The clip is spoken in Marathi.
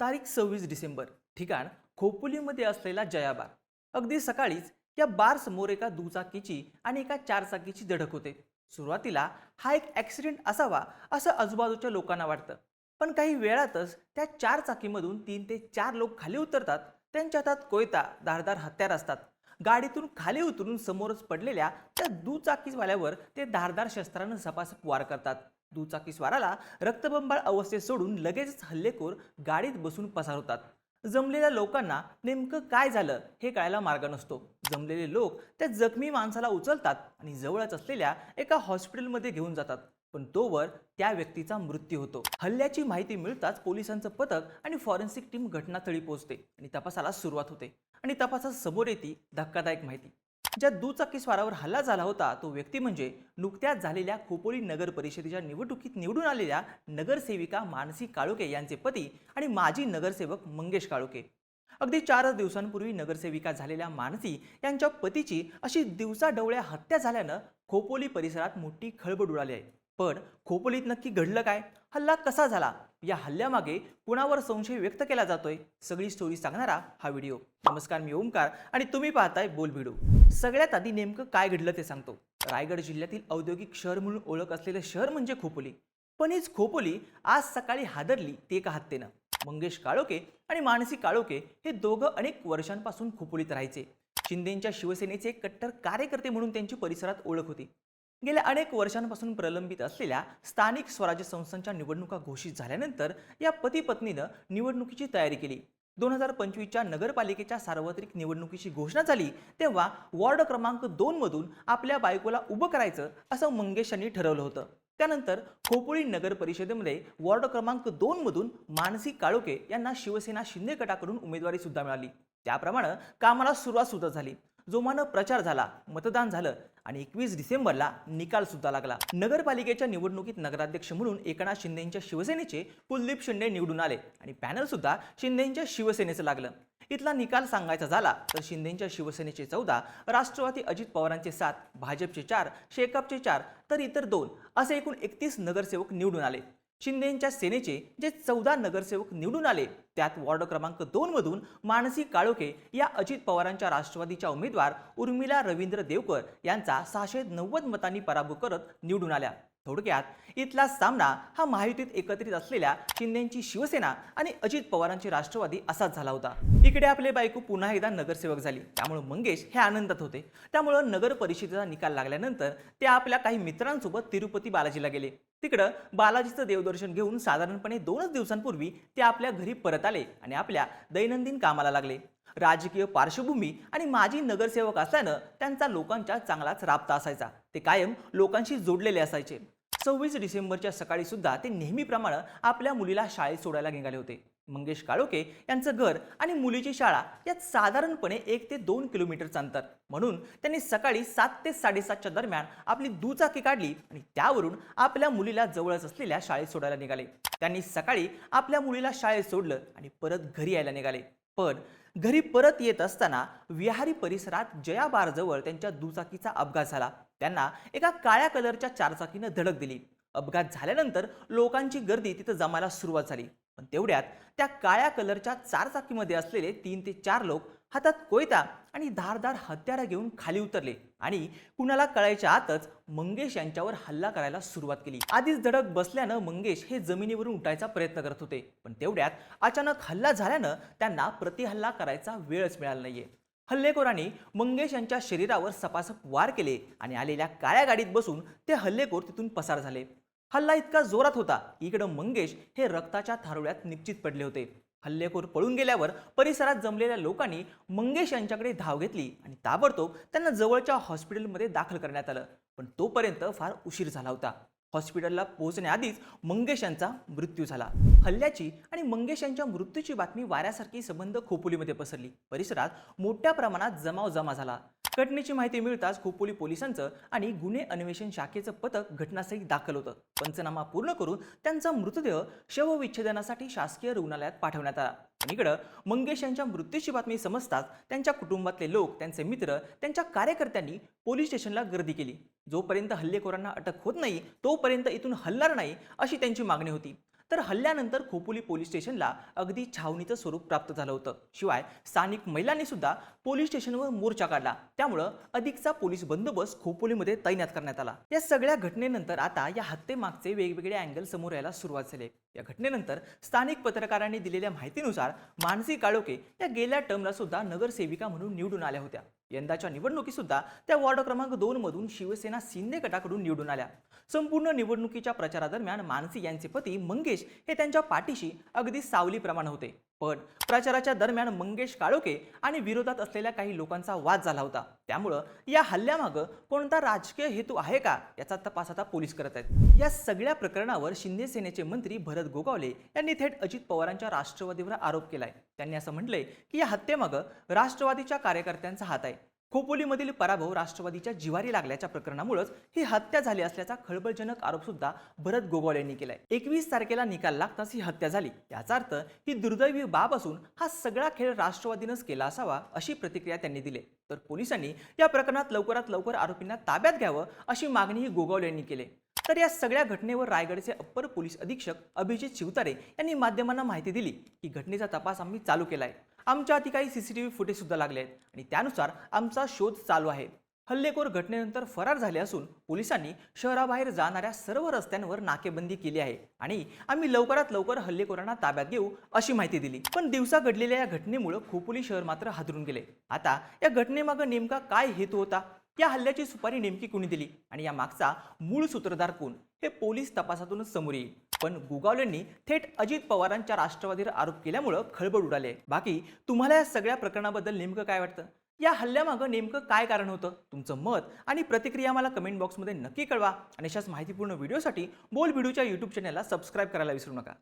तारीख सव्वीस डिसेंबर ठिकाण खोपोलीमध्ये असलेला जयाबार. अगदी सकाळीच या बार समोर एका दुचाकीची आणि एका चारचाकीची धडक होते. सुरुवातीला हा एक ॲक्सिडेंट असावा असं आजूबाजूच्या लोकांना वाटतं. पण काही वेळातच त्या चार चाकीमधून तीन ते चार लोक खाली उतरतात. त्यांच्या हातात कोयता धारदार हत्यार असतात. गाडीतून खाली उतरून समोरच पडलेल्या त्या दुचाकीवाल्यावर ते धारदार शस्त्रानं झपासप वार करतात. दुचाकीस्वाराला रक्तबंबाळ अवस्थेत सोडून लगेचच हल्लेखोर गाडीत बसून पसार होतात. जमलेल्या लोकांना नेमकं काय झालं हे कळायला मार्ग नसतो. जमलेले लोक त्या जखमी माणसाला उचलतात आणि जवळच असलेल्या एका हॉस्पिटलमध्ये घेऊन जातात. पण तोवर त्या व्यक्तीचा मृत्यू होतो. हल्ल्याची माहिती मिळताच पोलिसांचं पथक आणि फॉरेन्सिक टीम घटनास्थळी पोहोचते आणि तपासाला सुरुवात होते. आणि तपासात समोर येते धक्कादायक माहिती. ज्या दुचाकी स्वारावर हल्ला झाला होता तो व्यक्ती म्हणजे नुकत्याच झालेल्या खोपोली नगर परिषदेच्या निवडणुकीत निवडून आलेल्या नगरसेविका मानसी काळोके यांचे पती आणि माजी नगरसेवक मंगेश काळोके. अगदी चारच दिवसांपूर्वी नगरसेविका झालेल्या मानसी यांच्या पतीची अशी दिवसाढवळ्या हत्या झाल्यानं खोपोली परिसरात मोठी खळबळ उडाली आहे. पण खोपोलीत नक्की घडलं काय? हल्ला कसा झाला? या हल्ल्यामागे कुणावर संशय व्यक्त केला जातोय? सगळी स्टोरी सांगणारा हा व्हिडिओ नमस्कार मी ओमकार आणि तुम्ही पाहताय बोल व्हिडिओ सगळ्यात आधी नेमकं काय घडलं ते सांगतो. रायगड जिल्ह्यातील औद्योगिक शहर म्हणून ओळख असलेलं शहर म्हणजे खोपोली. पण हीच खोपोली आज सकाळी हादरली ते एका हत्येनं. मंगेश काळोके आणि मानसी काळोके हे दोघं अनेक वर्षांपासून खोपोलीत राहायचे. शिंदेंच्या शिवसेनेचे कट्टर कार्यकर्ते म्हणून त्यांची परिसरात ओळख होती. गेल्या अनेक वर्षांपासून प्रलंबित असलेल्या स्थानिक स्वराज्य संस्थांच्या निवडणुका घोषित झाल्यानंतर या पती पत्नीनं निवडणुकीची तयारी केली. दोन हजार पंचवीसच्या नगरपालिकेच्या सार्वत्रिक निवडणुकीची घोषणा झाली तेव्हा वॉर्ड क्रमांक दोन मधून आपल्या बायकोला उभं करायचं असं मंगेश यांनी ठरवलं होतं. त्यानंतर खोपोळी नगर परिषदेमध्ये वॉर्ड क्रमांक दोन मधून मानसी काळोके यांना शिवसेना शिंदे गटाकडून उमेदवारी सुद्धा मिळाली. त्याप्रमाणे कामाला सुरुवात सुद्धा झाली. जोमानं प्रचार झाला मतदान झालं आणि एकवीस डिसेंबरला निकाल सुद्धा लागला. नगरपालिकेच्या निवडणुकीत नगराध्यक्ष म्हणून एकनाथ शिंदेच्या शिवसेनेचे कुलदीप शिंदे निवडून आले आणि पॅनल सुद्धा शिंदेच्या शिवसेनेचं लागलं. इथला निकाल सांगायचा झाला तर शिंदेच्या शिवसेनेचे चौदा राष्ट्रवादी अजित पवारांचे सात भाजपचे चार शेकापचे चार तर इतर दोन असे एकूण एकतीस नगरसेवक निवडून आले. शिंदेच्या सेनेचे जे चौदा नगरसेवक निवडून आले त्यात वॉर्ड क्रमांक दोन मधून मानसी काळोखे या अजित पवारांच्या राष्ट्रवादीच्या उमेदवार उर्मिला रवींद्र देवकर यांचा सहाशे नव्वद मतांनी पराभव करत निवडून आल्या. थोडक्यात इथला सामना हा महायुतीत एकत्रित असलेल्या शिंदेची शिवसेना आणि अजित पवारांची राष्ट्रवादी असाच झाला होता. इकडे आपले बायको पुन्हा एकदा नगरसेवक झाली. त्यामुळे मंगेश हे आनंदात होते. त्यामुळं नगर परिषदेचा निकाल लागल्यानंतर ते आपल्या काही मित्रांसोबत तिरुपती बालाजीला गेले. तिकडं बालाजीचं देवदर्शन घेऊन साधारणपणे दोनच दिवसांपूर्वी ते आपल्या घरी परत आले आणि आपल्या दैनंदिन कामाला लागले. राजकीय पार्श्वभूमी आणि माजी नगरसेवक असल्यानं त्यांचा लोकांच्या चांगलाच राबता असायचा. ते कायम लोकांशी जोडलेले असायचे. सव्वीस डिसेंबरच्या सकाळी सुद्धा ते नेहमीप्रमाणे आपल्या मुलीला शाळेत सोडायला निघाले होते. मंगेश काळोके यांचं घर आणि मुलीची शाळा यात साधारणपणे एक ते दोन किलोमीटरचं अंतर. म्हणून त्यांनी सकाळी सात ते साडेसातच्या दरम्यान आपली दुचाकी काढली आणि त्यावरून आपल्या मुलीला जवळच असलेल्या शाळेत सोडायला निघाले. त्यांनी सकाळी आपल्या मुलीला शाळेत सोडलं आणि परत घरी यायला निघाले. पण घरी परत येत असताना विहारी परिसरात जया बारजवळ त्यांच्या दुचाकीचा अपघात झाला. त्यांना एका काळ्या कलरच्या चारचाकीनं धडक दिली. अपघात झाल्यानंतर लोकांची गर्दी तिथं जमायला सुरुवात झाली. पण तेवढ्यात त्या काळ्या कलरच्या चारचाकीमध्ये असलेले तीन ते चार लोक हातात कोयता आणि धारदार हत्यारा घेऊन खाली उतरले आणि कुणाला कळायच्या आतच मंगेश यांच्यावर हल्ला करायला सुरुवात केली. आधीच धडक बसल्यानं मंगेश हे जमिनीवरून उठायचा प्रयत्न करत होते पण तेवढ्यात अचानक हल्ला झाल्यानं त्यांना प्रतिहल्ला करायचा वेळच मिळाला नाहीये. हल्लेखोरांनी मंगेश यांच्या शरीरावर सपासप वार केले आणि आलेल्या काळ्या गाडीत बसून ते हल्लेखोर तिथून पसार झाले. हल्ला इतका जोरात होता. इकडं मंगेश हे रक्ताच्या थारोळ्यात निश्चित पडले होते. हल्लेखोर पळून गेल्यावर परिसरात जमलेल्या लोकांनी मंगेश यांच्याकडे धाव घेतली आणि ताबडतोब त्यांना जवळच्या हॉस्पिटलमध्ये दाखल करण्यात आलं. पण तोपर्यंत फार उशीर झाला होता. हॉस्पिटलला पोहोचण्याआधीच मंगेश यांचा मृत्यू झाला. हल्ल्याची आणि मंगेश यांच्या मृत्यूची बातमी वाऱ्यासारखी संबंध खोपोलीमध्ये पसरली. परिसरात मोठ्या प्रमाणात जमाव जमा झाला. घटनेची माहिती मिळताच खोपोली पोलिसांचं आणि गुन्हे अन्वेषण शाखेचं पथक घटनास्थळी दाखल होतं. पंचनामा पूर्ण करून त्यांचा मृतदेह शवविच्छेदनासाठी शासकीय रुग्णालयात पाठवण्यात आला. इकडं मंगेश यांच्या मृत्यूची बातमी समजताच त्यांच्या कुटुंबातले लोक त्यांचे मित्र त्यांच्या कार्यकर्त्यांनी पोलीस स्टेशनला गर्दी केली. जोपर्यंत हल्लेखोरांना अटक होत नाही तोपर्यंत इथून हलणार नाही अशी त्यांची मागणी होती. तर हल्ल्यानंतर खोपोली पोलीस स्टेशनला अगदी छावणीचं स्वरूप प्राप्त झालं होतं. शिवाय स्थानिक महिलांनी सुद्धा पोलीस स्टेशनवर मोर्चा काढला. त्यामुळं अधिकचा पोलीस बंदोबस्त खोपोलीमध्ये तैनात करण्यात आला. या सगळ्या घटनेनंतर आता या हत्येमागचे वेगवेगळे अँगल समोर यायला सुरुवात झाली. या घटनेनंतर स्थानिक पत्रकारांनी दिलेल्या माहितीनुसार मानसी काळोके या गेल्या टर्मला सुद्धा नगरसेविका म्हणून निवडून आल्या होत्या. यंदाच्या निवडणुकीत सुद्धा त्या वॉर्ड क्रमांक दोन मधून शिवसेना शिंदे गटाकडून निवडून आल्या. संपूर्ण निवडणुकीच्या प्रचारादरम्यान मानसी यांचे पती मंगेश हे त्यांच्या पाठीशी अगदी सावलीप्रमाणे होते. पण प्रचाराच्या दरम्यान मंगेश काळोखे आणि विरोधात असलेल्या काही लोकांचा वाद झाला होता. त्यामुळं या हल्ल्यामागं कोणता राजकीय हेतू आहे का याचा तपास आता पोलीस करत आहेत. या सगळ्या प्रकरणावर शिंदे सेनेचे मंत्री भरत गोगावले यांनी थेट अजित पवारांच्या राष्ट्रवादीवर आरोप केलाय. त्यांनी असं म्हटलंय की या हत्येमागं राष्ट्रवादीच्या कार्यकर्त्यांचा हात आहे. खोपोलीमधील पराभव राष्ट्रवादीच्या जिवारी लागल्याच्या प्रकरणामुळेच ही हत्या झाली असल्याचा खळबळजनक आरोप सुद्धा भरत गोगावले यांनी केलाय. एकवीस तारखेला निकाल लागताच ही हत्या झाली. याचा अर्थ ही दुर्दैवी बाब असून हा सगळा खेळ राष्ट्रवादीनंच केला असावा अशी प्रतिक्रिया त्यांनी दिली. तर पोलिसांनी या प्रकरणात लवकरात लवकर आरोपींना ताब्यात घ्यावं अशी मागणीही गोगावले यांनी केली. तर या सगळ्या घटनेवर रायगडचे अप्पर पोलीस अधीक्षक अभिजित शिवतारे यांनी माध्यमांना माहिती दिली की घटनेचा तपास आम्ही चालू केला आहे आमच्या हाती काही सीसीटीव्ही व्ही सुद्धा लागले आहेत आणि त्यानुसार आमचा शोध चालू आहे. हल्लेखोर घटनेनंतर फरार झाले असून पोलिसांनी शहराबाहेर जाणाऱ्या सर्व रस्त्यांवर नाकेबंदी केली आहे आणि आम्ही लवकरात लवकर हल्लेखोरांना ताब्यात घेऊ अशी माहिती दिली. पण दिवसा घडलेल्या या घटनेमुळे खोपोली शहर मात्र हादरून गेले. आता या घटनेमागं नेमका काय हेतू होता? या हल्ल्याची सुपारी नेमकी कुणी दिली? आणि या मागचा मूळ सूत्रधार कोण? हे पोलीस तपासातूनच समोर येईल. पण गुगावलेंनी थेट अजित पवारांच्या राष्ट्रवादीवर आरोप केल्यामुळं खळबळ उडाले बाकी तुम्हाला या सगळ्या प्रकरणाबद्दल नेमकं काय वाटतं? या हल्ल्यामागं नेमकं काय कारण होतं? तुमचं मत आणि प्रतिक्रिया मला कमेंट बॉक्समध्ये नक्की कळवा. आणि अशाच माहितीपूर्ण व्हिडिओसाठी बोल व्हिडिओच्या यूट्यूब चॅनलला सबस्क्राईब करायला विसरू नका.